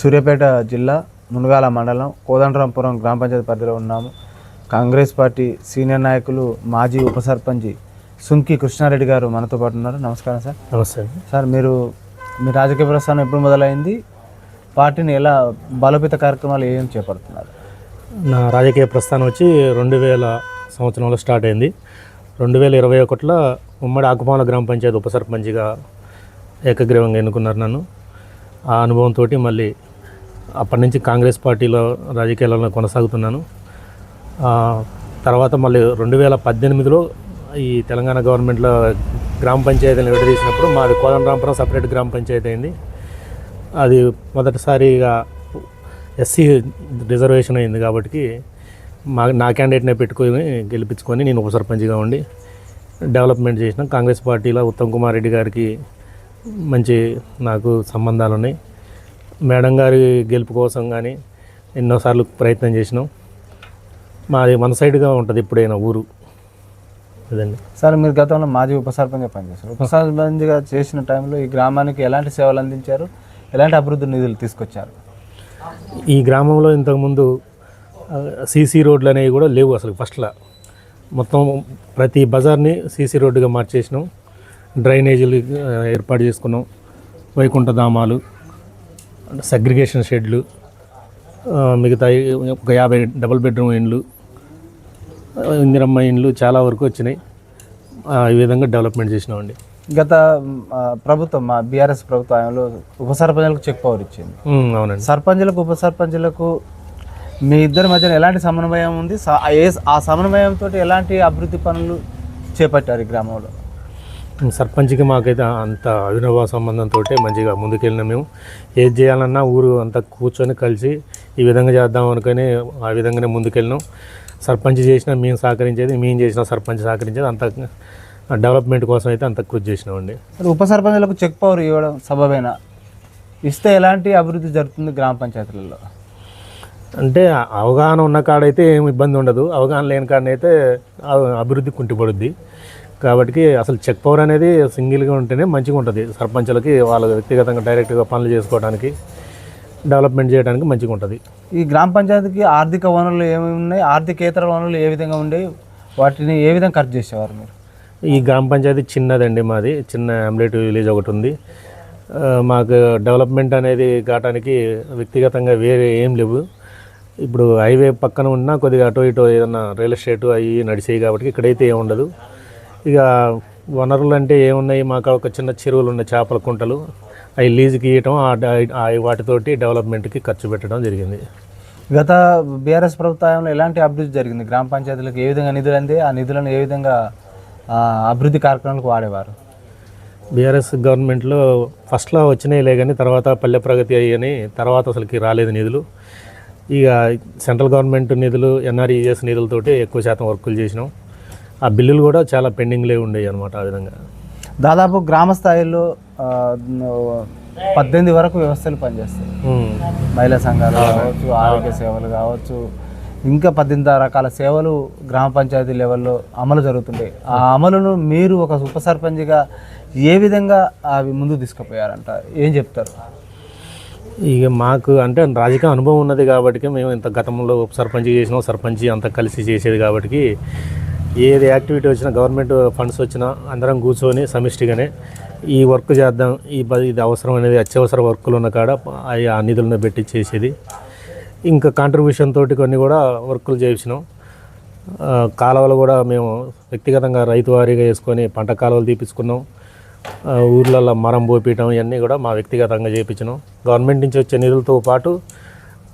సూర్యాపేట జిల్లా మునగాల మండలం కోదండరాంపురం గ్రామ పంచాయతీ పరిధిలో ఉన్నాము. కాంగ్రెస్ పార్టీ సీనియర్ నాయకులు మాజీ ఉప సర్పంచి సుంకి కృష్ణారెడ్డి గారు మనతో పాటు ఉన్నారు. నమస్కారం సార్. నమస్తే సార్ మీరు మీ రాజకీయ ప్రస్థానం ఎప్పుడు మొదలైంది? పార్టీని ఎలా బలోపేత కార్యక్రమాలు ఏం చేపడుతున్నారు? నా రాజకీయ ప్రస్థానం వచ్చి రెండు వేల సంవత్సరంలో స్టార్ట్ అయింది. రెండు వేల ఇరవై ఒకటిలో ఉమ్మడి ఆకుపాల గ్రామ పంచాయతీ ఉప సర్పంచ్గా ఏకగ్రీవంగా ఎన్నుకున్నారు నన్ను. ఆ అనుభవంతో మళ్ళీ అప్పటి నుంచి కాంగ్రెస్ పార్టీలో రాజకీయాలలో కొనసాగుతున్నాను. తర్వాత మళ్ళీ రెండు వేల పద్దెనిమిదిలో ఈ తెలంగాణ గవర్నమెంట్లో గ్రామ పంచాయతీని విడదీసినప్పుడు మాది కోదండరాంపురం సపరేట్ గ్రామ పంచాయతీ అయింది. అది మొదటిసారిగా ఎస్సీ రిజర్వేషన్ అయింది కాబట్టి మా నా క్యాండిడేట్నే పెట్టుకొని గెలిపించుకొని నేను ఉప సర్పంచ్గా ఉండి డెవలప్మెంట్ చేసిన కాంగ్రెస్ పార్టీలో ఉత్తమ్ కుమార్ రెడ్డి గారికి మంచి నాకు సంబంధాలు ఉన్నాయి. మేడం గారి గెలుపు కోసం కానీ ఎన్నోసార్లు ప్రయత్నం చేసినాం. మాది మన సైడ్గా ఉంటుంది ఎప్పుడైనా ఊరు. అదండి. సార్ మీరు గతంలో మాజీ ఉప సర్పంచ్గా పనిచేశారు. ఉప సర్పంచ్గా చేసిన టైంలో ఈ గ్రామానికి ఎలాంటి సేవలు అందించారు? ఎలాంటి అభివృద్ధి నిధులు తీసుకొచ్చారు? ఈ గ్రామంలో ఇంతకుముందు సీసీ రోడ్లు అనేవి కూడా లేవు అసలు ఫస్ట్లో మొత్తం ప్రతి బజార్ని సీసీ రోడ్డుగా మార్చేసినాం. డ్రైనేజీలు ఏర్పాటు చేసుకున్నాం. వైకుంఠ ధామాలు సగ్రిగేషన్ షెడ్లు మిగతా ఒక యాభై డబుల్ బెడ్రూమ్ ఇండ్లు ఇందిరమ్మ ఇండ్లు చాలా వరకు వచ్చినాయి. ఈ విధంగా డెవలప్మెంట్ చేసినామండి. గత ప్రభుత్వం మా బీఆర్ఎస్ ప్రభుత్వంలో ఉప సర్పంచులకు చెక్ పవర్ ఇచ్చింది. అవునండి. సర్పంచులకు ఉప సర్పంచులకు మీ ఇద్దరి మధ్యన ఎలాంటి సమన్వయం ఉంది? ఆ సమన్వయంతో ఎలాంటి అభివృద్ధి పనులు చేపట్టారు ఈ గ్రామంలో? సర్పంచ్కి మాకైతే అంత అవినవ సంబంధంతో మంచిగా ముందుకెళ్ళినాం మేము. ఏది చేయాలన్నా ఊరు అంతా కూర్చొని కలిసి ఈ విధంగా చేద్దాం అనుకొని ఆ విధంగానే ముందుకెళ్ళినాం. సర్పంచ్ చేసినా మేము సహకరించేది మేము చేసిన సర్పంచ్ సహకరించేది అంత డెవలప్మెంట్ కోసం అయితే అంత కృషి చేసినామండి. ఉప సర్పంచులకు చెక్ పవర్ ఇవ్వడం సబబేనా? ఇస్తే ఎలాంటి అభివృద్ధి జరుగుతుంది గ్రామ పంచాయతీలలో? అంటే అవగాహన ఉన్న కాడైతే ఏం ఇబ్బంది ఉండదు. అవగాహన లేని కాడనైతే అభివృద్ధి కుంటిపడుద్ది. కాబట్టి అసలు చెక్ పవర్ అనేది సింగిల్గా ఉంటేనే మంచిగా ఉంటుంది. సర్పంచులకి వాళ్ళ వ్యక్తిగతంగా డైరెక్ట్గా పనులు చేసుకోవడానికి డెవలప్మెంట్ చేయడానికి మంచిగా ఉంటుంది. ఈ గ్రామ పంచాయతీకి ఆర్థిక వనరులు ఏమేమి ఉన్నాయి? ఆర్థికేతర వనరులు ఏ విధంగా ఉండేవి? వాటిని ఏ విధంగా ఖర్చు చేసేవారు మీరు? ఈ గ్రామ పంచాయతీ చిన్నదండి మాది. చిన్న అమ్లెట్ విలేజ్ ఒకటి ఉంది. మాకు డెవలప్మెంట్ అనేది కావడానికి వ్యక్తిగతంగా వేరే ఏం లేవు. ఇప్పుడు హైవే పక్కన ఉన్నా కొద్దిగా అటు ఇటు ఏదన్నా రియల్ ఎస్టేట్ అవి నడిచేవి కాబట్టి ఇక్కడైతే ఏం ఉండదు. ఇక వనరులు అంటే ఏమున్నాయి? మాకు ఒక చిన్న చెరువులు ఉన్నాయి చేపల కుంటలు. అవి లీజుకి ఇవ్వటం వాటితోటి డెవలప్మెంట్కి ఖర్చు పెట్టడం జరిగింది. గత బీఆర్ఎస్ ప్రభుత్వంలో ఎలాంటి అభివృద్ధి జరిగింది? గ్రామ పంచాయతీలకు ఏ విధంగా నిధులు అంది ఆ నిధులను ఏ విధంగా అభివృద్ధి కార్యక్రమాలకు వాడేవారు? బీఆర్ఎస్ గవర్నమెంట్లో ఫస్ట్లో వచ్చినాయిలే కానీ తర్వాత పల్లె ప్రగతి అయ్యని తర్వాత అసలుకి రాలేదు నిధులు. ఇక సెంట్రల్ గవర్నమెంట్ నిధులు ఎన్ఆర్ఈఎస్ నిధులతోటి ఎక్కువ శాతం వర్కులు చేసినాం. ఆ బిల్లులు కూడా చాలా పెండింగ్లే ఉండేవి అనమాట ఆ విధంగా. దాదాపు గ్రామ స్థాయిలో పద్దెనిమిది వరకు వ్యవస్థలు పనిచేస్తాయి. మహిళా సంఘాలు కావచ్చు ఆరోగ్య సేవలు కావచ్చు ఇంకా పద్దెనిమిది రకాల సేవలు గ్రామ పంచాయతీ లెవెల్లో అమలు జరుగుతుంటాయి ఆ అమలును మీరు ఒక ఉప సర్పంచ్గా ఏ విధంగా అవి ముందుకు తీసుకుపోయారంట? ఏం చెప్తారు? ఇక మాకు అంటే రాజకీయ అనుభవం ఉన్నది కాబట్టి మేము ఇంత గతంలో ఉప సర్పంచ్ చేసినాం సర్పంచ్ అంతా కలిసి చేసేది కాబట్టి ఏది యాక్టివిటీ వచ్చినా గవర్నమెంట్ ఫండ్స్ వచ్చినా అందరం కూర్చొని సమిష్టిగానే ఈ వర్క్ చేద్దాం ఈ ఇది అవసరం అనేది అత్యవసర వర్కులు ఉన్న కాడ అవి ఆ నిధులను పెట్టి చేసేది. ఇంకా కాంట్రిబ్యూషన్ తోటి కొన్ని కూడా వర్కులు చేయించినాం కాలువలు కూడా మేము వ్యక్తిగతంగా రైతు వారీగా వేసుకొని పంట కాలువలు తీపించుకున్నాం ఊర్లలో మరం పోపీయటం ఇవన్నీ కూడా మా వ్యక్తిగతంగా చేయించినాం గవర్నమెంట్ నుంచి వచ్చే నిధులతో పాటు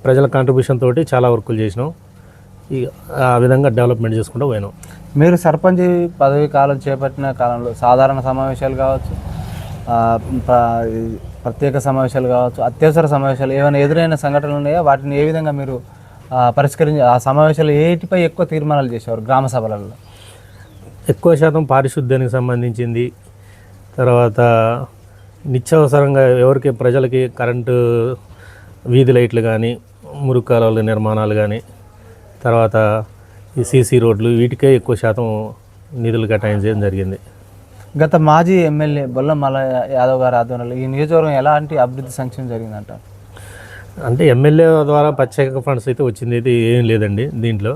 ప్రజల కాంట్రిబ్యూషన్ తోటి చాలా వర్కులు చేసినాం. ఈ ఆ విధంగా డెవలప్మెంట్ చేసుకుంటూ పోయినాం. మీరు సర్పంచ్ పదవి కాలం చేపట్టిన కాలంలో సాధారణ సమావేశాలు కావచ్చు ప్రత్యేక సమావేశాలు కావచ్చు అత్యవసర సమావేశాలు ఏమైనా ఎదురైన సంఘటనలు ఉన్నాయా? వాటిని ఏ విధంగా మీరు పరిష్కరించి ఆ సమావేశాలు ఏటిపై ఎక్కువ తీర్మానాలు చేసేవారు గ్రామ సభలలో? ఎక్కువ శాతం పారిశుద్ధ్యానికి సంబంధించింది. తర్వాత నిత్యావసరంగా ఎవరికి ప్రజలకి కరెంటు వీధి లైట్లు కానీ మురుగు కాలువల నిర్మాణాలు కానీ తర్వాత ఈ సీసీ రోడ్లు వీటికే ఎక్కువ శాతం నిధులు కేటాయించడం జరిగింది. గత మాజీ ఎమ్మెల్యే బొల్ల మల్ల యాదవ్ గారి ఆధ్వర్యంలో ఈ నియోజకవర్గం ఎలాంటి అభివృద్ధి సంక్షేమం జరిగిందంట? అంటే ఎమ్మెల్యే ద్వారా ప్రత్యేక ఫండ్స్ అయితే వచ్చింది అయితే ఏం లేదండి దీంట్లో.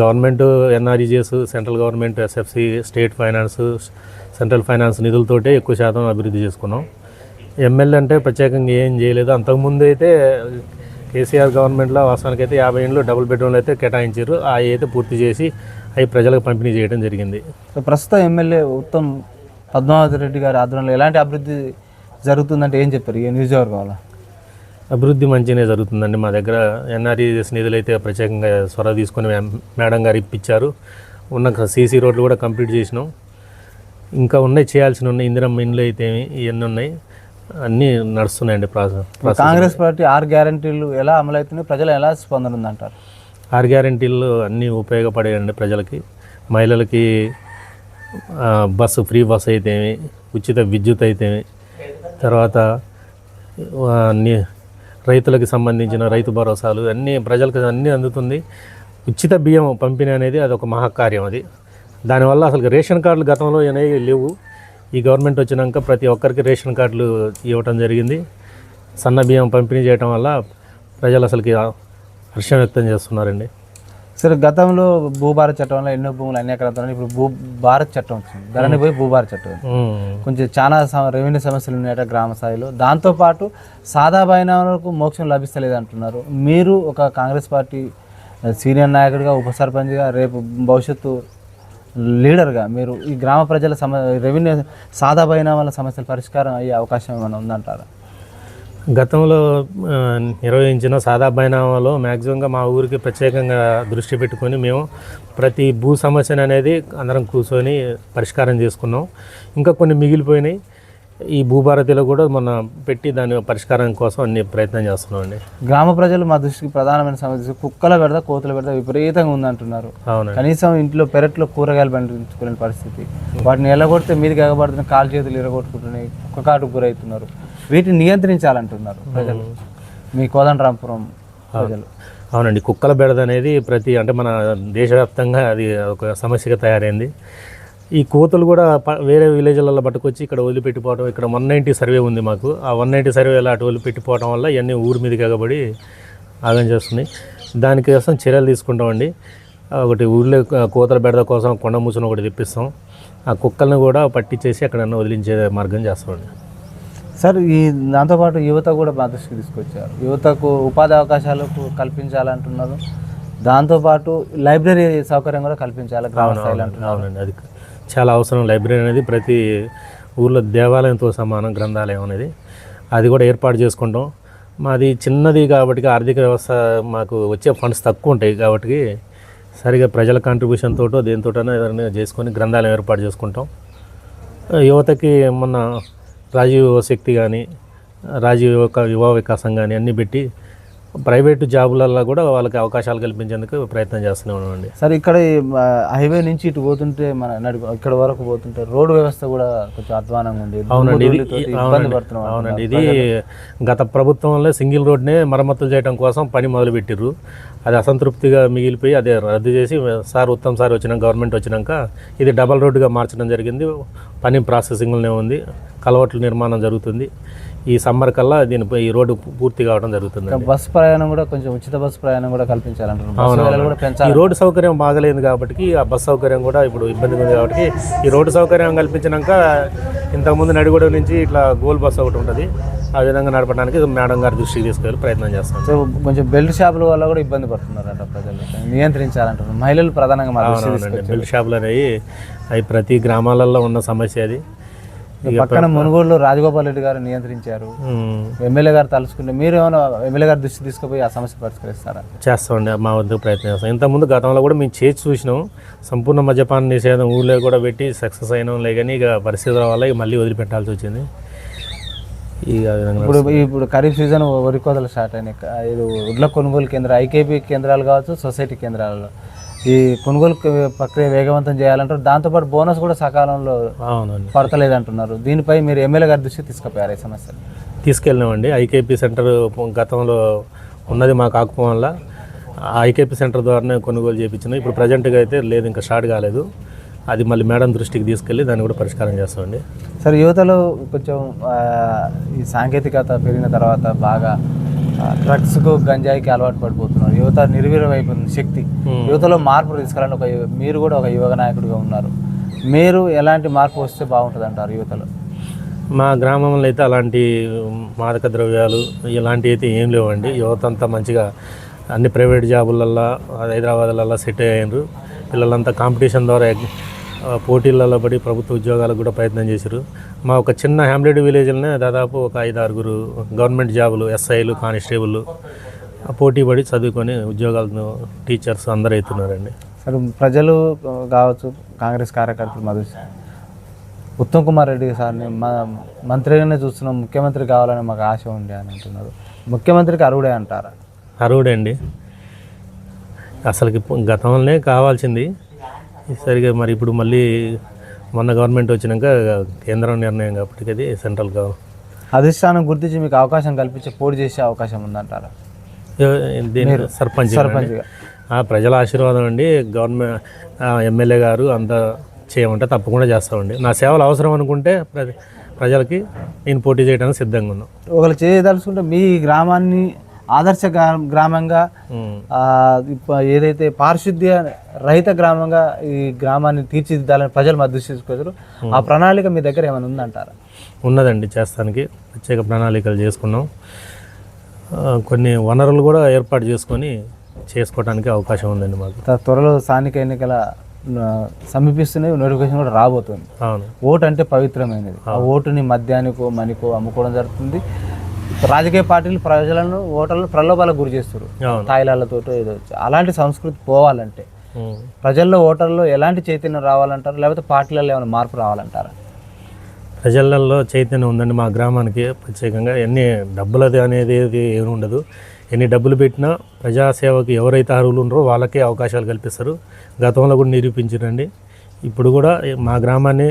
Government NREGS central government SFC state finance central finance నిధులతోటే ఎక్కువ శాతం అభివృద్ధి చేసుకున్నాం. ఎమ్మెల్యే అంటే ప్రత్యేకంగా ఏం చేయలేదు. అంతకుముందు అయితే కేసీఆర్ గవర్నమెంట్లో వాస్తవానికి అయితే యాభై ఏళ్ళు డబుల్ బెడ్రూమ్లు అయితే కేటాయించారు. అవి అయితే పూర్తి చేసి అవి ప్రజలకు పంపిణీ చేయడం జరిగింది. సో ప్రస్తుతం ఎమ్మెల్యే ఉత్తమ్ పద్మావతి రెడ్డి గారి ఆధ్వర్యంలో ఎలాంటి అభివృద్ధి జరుగుతుందంటే ఏం చెప్పారు? ఈ నియోజకవర్గంలో? అభివృద్ధి మంచిగానే జరుగుతుందండి. మా దగ్గర ఎన్ఆర్ఈఎస్ నిధులు అయితే ప్రత్యేకంగా చొరవ తీసుకొని మేడం గారు ఇప్పించారు. ఉన్న సీసీ రోడ్లు కూడా కంప్లీట్ చేసినాం. ఇంకా ఉన్నాయి చేయాల్సిన ఉన్నాయి. ఇందిరమ్మ ఇండ్లు అయితే ఇవన్నీ ఉన్నాయి. అన్నీ నడుస్తున్నాయండి ప్రాసెస్. కాంగ్రెస్ పార్టీ ఆరు గ్యారంటీలు ఎలా అమలవుతున్నాయి? ప్రజలు ఎలా స్పందన ఉందంటారు ఆరు గ్యారంటీలు అన్నీ ఉపయోగపడేయండి ప్రజలకి. మహిళలకి బస్సు ఫ్రీ బస్సు అయితేమి ఉచిత విద్యుత్ అయితేమి. తర్వాత అన్ని రైతులకు సంబంధించిన రైతు భరోసాలు అన్నీ ప్రజలకు అన్నీ అందుతుంది. ఉచిత బియ్యం పంపిణీ అనేది అది ఒక మహాకార్యం అది. దానివల్ల అసలు రేషన్ కార్డులు గతంలో అనేవి లేవు. ఈ గవర్నమెంట్ వచ్చినాక ప్రతి ఒక్కరికి రేషన్ కార్డులు ఇవ్వటం జరిగింది. సన్న బియ్యం పంపిణీ చేయటం వల్ల ప్రజలు అసలుకి హర్షం వ్యక్తం చేస్తున్నారండి. సరే గతంలో భూభారత్ చట్టం వల్ల ఎన్నో భూములు అన్ని ఎకరాలు ఇప్పుడు భూ భారత్ చట్టం వచ్చింది. ధరణి పోయి భూభారత్ చట్టం. కొంచెం చాలా రెవెన్యూ సమస్యలు ఉన్నాయట గ్రామ స్థాయిలో. దాంతోపాటు సాదా బైనాలకు మోక్షం లభిస్తలేదు అంటున్నారు. మీరు ఒక కాంగ్రెస్ పార్టీ సీనియర్ నాయకుడిగా ఉప సర్పంచ్గా రేపు భవిష్యత్తు లీడర్గా మీరు ఈ గ్రామ ప్రజల సమ రెవెన్యూ సాదా వాళ్ళ సమస్యల పరిష్కారం అయ్యే అవకాశం ఏమైనా ఉందంటారా? గతంలో నిర్వహించిన సాదా బైనామాలో మ్యాక్సిమంగా మా ఊరికి ప్రత్యేకంగా దృష్టి పెట్టుకొని మేము ప్రతి భూ సమస్యను అనేది అందరం కూర్చొని పరిష్కారం చేసుకున్నాం. ఇంకా కొన్ని మిగిలిపోయినాయి. ఈ భూభారతిలో కూడా మొన్న పెట్టి దాని పరిష్కారం కోసం అన్ని ప్రయత్నం చేస్తున్నాం అండి గ్రామ ప్రజలు మా దృష్టికి ప్రధానమైన సమస్య కుక్కల పెడతా కోతుల పెడతా విపరీతంగా ఉందంటున్నారు. అవునండి. కనీసం ఇంట్లో పెరట్లో కూరగాయలు పండించుకునే పరిస్థితి వాటిని ఎలగొడితే మీదకి ఎగబడుతున్న కాలు చేతులు ఇరగొట్టుకుంటున్నాయి కుక్క కాటుకు గురవుతున్నారు. వీటిని నియంత్రించాలంటున్నారు ప్రజలు. మీ కోదండరాంపురం ప్రజలు. అవునండి. కుక్కల బెడద అనేది ప్రతి అంటే మన దేశవ్యాప్తంగా అది ఒక సమస్యగా తయారైంది. ఈ కోతులు కూడా వేరే విలేజ్లలో పట్టుకొచ్చి ఇక్కడ వదిలిపెట్టిపోవడం ఇక్కడ వన్ నైంటీ సర్వే ఉంది మాకు. ఆ వన్ నైంటీ సర్వేలో అటు వదిలిపెట్టిపోవడం వల్ల ఇవన్నీ ఊరి మీదకి ఎగబడి ఆగం చేస్తున్నాయి. దానికోసం చర్యలు తీసుకుంటామండి. ఒకటి ఊర్లో క- కోతల బెడద కోసం కొండ మూసిన ఒకటి తెప్పిస్తాం. ఆ కుక్కలను కూడా పట్టించేసి ఎక్కడన్నా వదిలించే మార్గం చేస్తామండి. సార్ ఈ దాంతోపాటు యువత కూడా మా దృష్టికి తీసుకొచ్చారు. యువతకు ఉపాధి అవకాశాలకు కల్పించాలంటున్నారు. దాంతోపాటు లైబ్రరీ సౌకర్యం కూడా కల్పించాలి గ్రామ స్థాయిలో అంటున్నారు. అది చాలా అవసరం. లైబ్రరీ అనేది ప్రతి ఊర్లో దేవాలయంతో సమానం గ్రంథాలయం అనేది. అది కూడా ఏర్పాటు చేసుకుంటాం. మాది చిన్నది కాబట్టి ఆర్థిక వ్యవస్థ మాకు వచ్చే ఫండ్స్ తక్కువ ఉంటాయి కాబట్టి సరిగా ప్రజల కాంట్రిబ్యూషన్ తోటో దేనితోటనో ఏదైనా చేసుకొని గ్రంథాలయం ఏర్పాటు చేసుకుంటాం. యువతకి మొన్న రాజీవ్ శక్తి కానీ రాజీవ్ యువక యువ వికాసం కానీ అన్నీ పెట్టి ప్రైవేటు జాబులలో కూడా వాళ్ళకి అవకాశాలు కల్పించేందుకు ప్రయత్నం చేస్తూనే ఉన్నామండి. సార్ ఇక్కడ హైవే నుంచి ఇటు పోతుంటే మన ఇక్కడ వరకు పోతుంటే రోడ్డు వ్యవస్థ కూడా కొంచెం అధ్వానంగా ఉంది. అవునండి ఇది అవునండి ఇది గత ప్రభుత్వంలో సింగిల్ రోడ్నే మరమ్మతులు చేయడం కోసం పని మొదలుపెట్టిర్రు. అది అసంతృప్తిగా మిగిలిపోయి అదే రద్దు చేసి సార్ ఉత్తమ్ సార్ వచ్చిన గవర్నమెంట్ వచ్చినాక ఇది డబల్ రోడ్డుగా మార్చడం జరిగింది. పని ప్రాసెసింగ్లోనే ఉంది కలవట్ల నిర్మాణం జరుగుతుంది. ఈ సమ్మర్ కల్లా దీనిపై ఈ రోడ్డు పూర్తి కావడం జరుగుతుంది బస్సు ప్రయాణం కూడా కొంచెం ఉచిత బస్సు ప్రయాణం కూడా కల్పించాలంటున్నారు. కూడా ఈ రోడ్డు సౌకర్యం బాగలేదు కాబట్టి ఆ బస్ సౌకర్యం కూడా ఇప్పుడు ఇబ్బందిగా ఉంది కాబట్టి ఈ రోడ్డు సౌకర్యం కల్పించినాక ఇంతకుముందు నడిగొడ నుంచి ఇట్లా గోల్ బస్ ఒకటి ఉంటుంది. ఆ విధంగా నడపడానికి మేడం గారి దృష్టికి తీసుకెళ్ళి ప్రయత్నం చేస్తాం సో కొంచెం బెల్ట్ షాపుల వల్ల కూడా ఇబ్బంది పడుతున్నారంట ప్రజలు. నియంత్రించాలంటున్నారు. మహిళలు ప్రధానంగా బెల్ట్ షాపులు అనేవి అవి ప్రతి గ్రామాలలో ఉన్న సమస్య అది. పక్కన మునుగోడులో రాజగోపాల్ రెడ్డి గారు నియంత్రించారు. ఎమ్మెల్యే గారు తలుచుకుంటే మీరు ఏమైనా ఎమ్మెల్యే గారి దృష్టి తీసుకుపోయి ఆ సమస్య పరిష్కరిస్తారా? చేస్తామండి. మా వద్ద ప్రయత్నం చేస్తాం. ఇంతకుముందు గతంలో కూడా మేము చేసి చూసినాం. సంపూర్ణ మద్యపాన నిషేధం ఊళ్ళో కూడా పెట్టి సక్సెస్ అయినాం లే కానీ ఇక పరిస్థితుల వల్ల ఇక మళ్ళీ వదిలిపెట్టాల్సి వచ్చింది. ఇప్పుడు ఇప్పుడు ఖరీఫ్ సీజన్ వరి కోతలు స్టార్ట్ అయినాయి. ఇది వడ్ల కొనుగోలు కేంద్ర ఐకేపీ కేంద్రాలు కావచ్చు సొసైటీ కేంద్రాలలో. ఈ కొనుగోలు ప్రక్రియ వేగవంతం చేయాలంటారు. దాంతోపాటు బోనస్ కూడా సకాలంలో అవునండి. పడతలేదు అంటున్నారు దీనిపై మీరు ఎమ్మెల్యే గారి దృష్టికి తీసుకుపోయారు ఈ సమస్య? తీసుకెళ్ళినామండి. ఐకేపీ సెంటర్ గతంలో ఉన్నది మా కాకపోవడం వల్ల ఆ ఐకేపీ సెంటర్ ద్వారానే కొనుగోలు చేయించినాం ఇప్పుడు ప్రజెంట్గా అయితే లేదు ఇంకా స్టార్ట్ కాలేదు. అది మళ్ళీ మేడం దృష్టికి తీసుకెళ్ళి దాన్ని కూడా పరిష్కారం చేస్తామండి. సరే యువతలో కొంచెం ఈ సాంకేతికత పెరిగిన తర్వాత బాగా డ్రగ్స్కు గంజాయికి అలవాటు పడిపోతున్నారు. యువత నిర్వీర్యమైపోతుంది శక్తి. Hmm. యువతలో మార్పు తీసుకురాలని ఒక మీరు కూడా ఒక యువక నాయకుడిగా ఉన్నారు. మీరు ఎలాంటి మార్పు వస్తే బాగుంటుంది అంటారు యువతలో? మా గ్రామంలో అయితే అలాంటి మాదక ద్రవ్యాలు ఇలాంటివి అయితే ఏం లేవండి. యువత అంతా మంచిగా అన్ని ప్రైవేట్ జాబులల్లో హైదరాబాద్లలో సెట్ అయ్యారు. పిల్లలంతా కాంపిటీషన్ ద్వారా పోటీలలో పడి ప్రభుత్వ ఉద్యోగాలకు కూడా ప్రయత్నం చేశారు. మా ఒక చిన్న హ్యామ్లెట్ విలేజ్లోనే దాదాపు ఒక ఐదు ఆరుగురు గవర్నమెంట్ జాబులు ఎస్ఐలు కానిస్టేబుల్ పోటీ పడి చదువుకొని ఉద్యోగాలను టీచర్స్ అందరూ అవుతున్నారండి సరే ప్రజలు కావచ్చు కాంగ్రెస్ కార్యకర్తలు మధు ఉత్తమ్ కుమార్ రెడ్డి సార్ని మా మంత్రిగానే చూస్తున్నాం ముఖ్యమంత్రి కావాలని మాకు ఆశ ఉండే అని అంటున్నారు. ముఖ్యమంత్రికి అర్హుడే అంటారా? అర్హుడే అండి. అసలుకి గతంలోనే కావాల్సింది సరిగా మరి ఇప్పుడు మళ్ళీ మొన్న గవర్నమెంట్ వచ్చినాక కేంద్రం నిర్ణయం కాబట్టి అది సెంట్రల్ గవర్నమెంట్ అధిష్టానం గుర్తించి మీకు అవకాశం కల్పించి పోటీ చేసే అవకాశం ఉందంటారా? దీని సర్పంచ్ సర్పంచ్గా ఆ, ప్రజల ఆశీర్వాదం అండి. గవర్నమెంట్ ఎమ్మెల్యే గారు అంతా చేయమంటే తప్పకుండా చేస్తామండి. నా సేవలు అవసరం అనుకుంటే ప్రజ ప్రజలకి నేను పోటీ చేయడానికి సిద్ధంగా ఉన్నాను ఒకరు చేయదలుచుకుంటే మీ గ్రామాన్ని ఆదర్శ గ్రా- గ్రామంగా ఏదైతే పారిశుద్ధ్య రహిత గ్రామంగా ఈ గ్రామాన్ని తీర్చిదిద్దాలని ప్రజలు మద్దతు తీసుకొచ్చారు ఆ ప్రణాళిక మీ దగ్గర ఏమైనా ఉందంటారా? ఉన్నదండి చేస్తానికి. ప్రత్యేక ప్రణాళికలు చేసుకున్నాం. కొన్ని వనరులు కూడా ఏర్పాటు చేసుకొని చేసుకోవడానికి అవకాశం ఉందండి మాకు. త్వరలో స్థానిక ఎన్నికల సమీపిస్తున్నాయి నోటిఫికేషన్ కూడా రాబోతుంది. అవును. ఓటు అంటే పవిత్రమైనది. ఆ ఓటుని మద్యానికో మనికో అమ్ముకోవడం జరుగుతుంది. రాజకీయ పార్టీలు ప్రజలను ఓటర్లను ప్రలోభాలకు గురి చేస్తారు తాయిలాలతో ఏదో. అలాంటి సంస్కృతి పోవాలంటే. ప్రజల్లో ఓటర్లో ఎలాంటి చైతన్యం రావాలంటారు? లేకపోతే పార్టీలలో ఏమైనా మార్పు రావాలంటారా? ప్రజలలో చైతన్యం ఉందండి మా గ్రామానికి ప్రత్యేకంగా. ఎన్ని డబ్బులది అనేది ఏమి ఉండదు. ఎన్ని డబ్బులు పెట్టినా ప్రజాసేవకు ఎవరైతే అర్హులు ఉన్నారో వాళ్ళకే అవకాశాలు కల్పిస్తారు. గతంలో కూడా నిరూపించారండి. ఇప్పుడు కూడా మా గ్రామాన్ని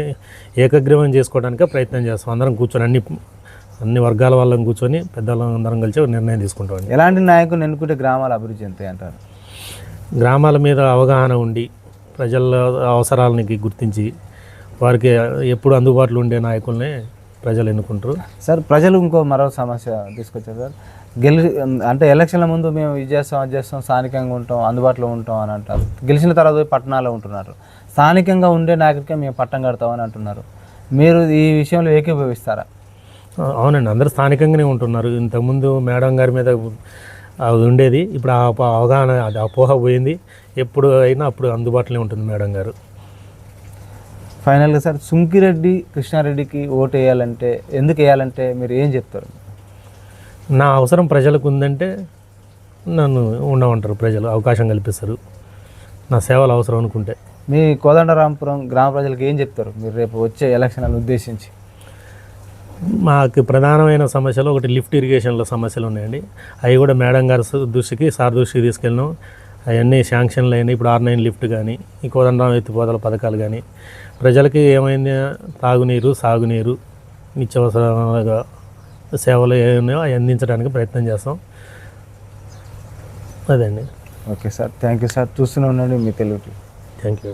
ఏకగ్రీవం చేసుకోవడానికే ప్రయత్నం చేస్తాం. అందరం కూర్చొని అన్ని అన్ని వర్గాల వాళ్ళని కూర్చొని పెద్దవాళ్ళం అందరం కలిసి ఒక నిర్ణయం తీసుకుంటామండి. ఎలాంటి నాయకుని ఎన్నుకుంటే గ్రామాలు అభివృద్ధి చెందుతాయి అంటారు? గ్రామాల మీద అవగాహన ఉండి ప్రజల అవసరాలని గుర్తించి వారికి ఎప్పుడు అందుబాటులో ఉండే నాయకుల్ని ప్రజలు ఎన్నుకుంటారు. సార్ ప్రజలు ఇంకో మరో సమస్య తీసుకొచ్చారు సార్. గెలి అంటే ఎలక్షన్ల ముందు మేము ఇది చేస్తాం అది చేస్తాం స్థానికంగా ఉంటాం అందుబాటులో ఉంటాం అని అంటారు. గెలిచిన తర్వాత పోయి పట్టణాల్లో ఉంటున్నారు. స్థానికంగా ఉండే నాయకుడికే మేము పట్టం కడతామని అంటున్నారు. మీరు ఈ విషయంలో ఏకీభవిస్తారా? అవునండి అందరూ స్థానికంగానే ఉంటున్నారు. ఇంతకుముందు మేడం గారి మీద అది ఉండేది. ఇప్పుడు ఆ అవగాహన అపోహ పోయింది. ఎప్పుడు అయినా అప్పుడు అందుబాటులో ఉంటుంది మేడం గారు. ఫైనల్గా సార్ సుంకిరెడ్డి కృష్ణారెడ్డికి ఓటు వేయాలంటే ఎందుకు వేయాలంటే మీరు ఏం చెప్తారు? నా అవసరం ప్రజలకు ఉందంటే నన్ను ఉండమంటారు ప్రజలు అవకాశం కల్పిస్తారు. నా సేవలు అవసరం అనుకుంటే. మీ కోదండరాంపురం గ్రామ ప్రజలకు ఏం చెప్తారు? మీరు రేపు వచ్చే ఎలక్షన్లను ఉద్దేశించి. మాకు ప్రధానమైన సమస్యలు ఒకటి లిఫ్ట్ ఇరిగేషన్లో సమస్యలు ఉన్నాయండి. అవి కూడా మేడం గారి దృష్టికి సార్ దృష్టికి తీసుకెళ్ళినాం. అవన్నీ శాంక్షన్లు అయినాయి. ఇప్పుడు ఆర్ నైన్ లిఫ్ట్ కానీ ఈ కోదండరాం ఎత్తిపోతల పథకాలు కానీ ప్రజలకి ఏమైంది? తాగునీరు సాగునీరు నిత్యావసర సేవలు ఏమున్నాయో అవి అందించడానికి ప్రయత్నం చేస్తాం. అదండి. Okay sir. Thank you sir. చూస్తూనే ఉండండి మీ తెలుగు థ్యాంక్ యూ.